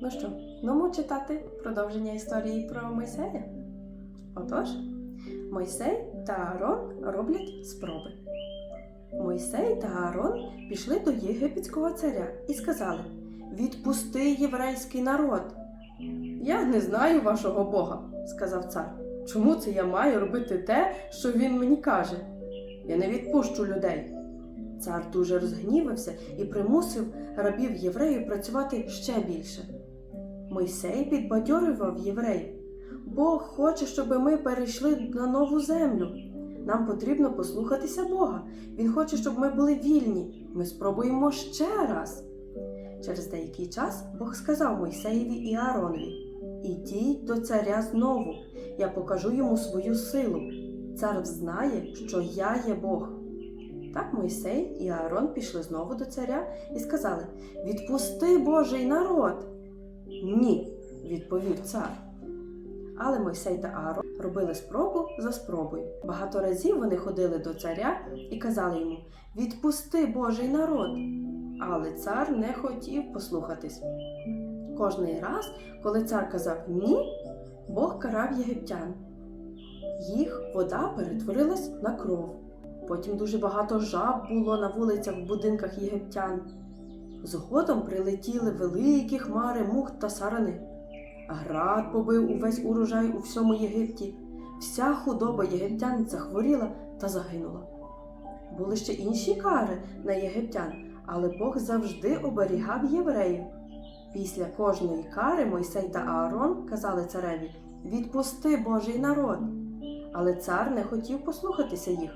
Ну що, ну читати продовження історії про Мойсея? Отож, Мойсей та Аарон роблять спроби. Мойсей та Аарон пішли до єгипетського царя і сказали: Відпусти єврейський народ. Я не знаю вашого Бога, сказав цар. Чому це я маю робити те, що він мені каже? Я не відпущу людей. Цар дуже розгнівався і примусив рабів євреїв працювати ще більше. Мойсей підбадьорював євреїв. Бог хоче, щоб ми перейшли на нову землю. Нам потрібно послухатися Бога. Він хоче, щоб ми були вільні. Ми спробуємо ще раз. Через деякий час Бог сказав Мойсеєві і Ааронові: Ідіть до царя знову, я покажу йому свою силу. Цар знає, що я є Бог. Так Мойсей і Аарон пішли знову до царя і сказали: Відпусти Божий народ. Ні, відповів цар. Але Мойсей та Аарон робили спробу за спробою. Багато разів вони ходили до царя і казали йому: Відпусти Божий народ. Але цар не хотів послухатись. Кожний раз, коли цар казав ні, Бог карав єгиптян. Їх вода перетворилась на кров. Потім дуже багато жаб було на вулицях в будинках єгиптян. Згодом прилетіли великі хмари мух та сарани. Град побив увесь урожай у всьому Єгипті. Вся худоба єгиптян захворіла та загинула. Були ще інші кари на єгиптян, але Бог завжди оберігав євреїв. Після кожної кари Мойсей та Аарон казали цареві Відпусти Божий народ. Але цар не хотів послухатися їх.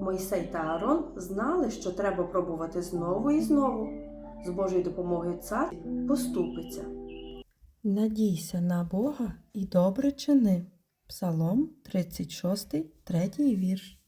Мойсей та Аарон знали, що треба пробувати знову і знову. З Божою допомогою цар поступиться. Надійся на Бога і добре чини. Псалом 36, 3 вірш.